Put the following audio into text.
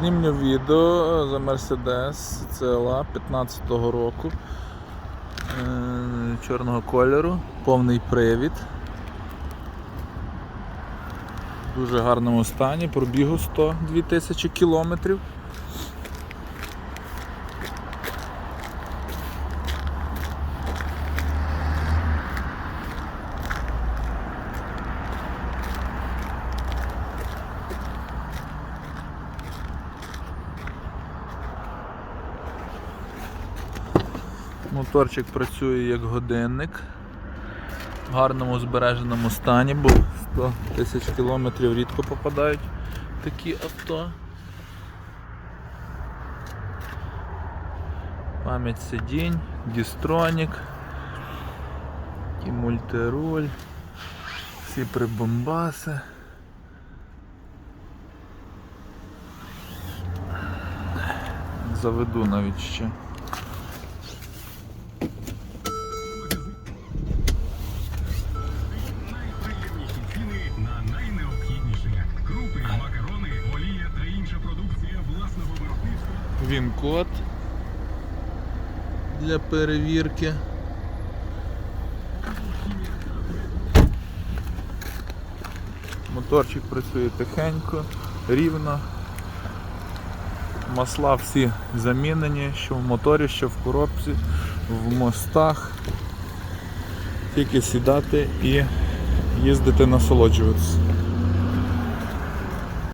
Знімлю відео за Mercedes CLA 15-го року е, чорного кольору, повний привід. В дуже гарному стані, пробігу 102 тисячі кілометрів. Моторчик працює як годинник в гарному збереженому стані, бо 100 тисяч кілометрів рідко попадають такі авто. Пам'ять сидінь, дістронік, і мультируль, всі прибомбаси. Заведу навіть ще. Виробництва. Він код для перевірки. Моторчик працює тихенько, рівно. Масла всі замінені, що в моторі, що в коробці, в мостах. Тільки сідати і їздити насолоджуватися.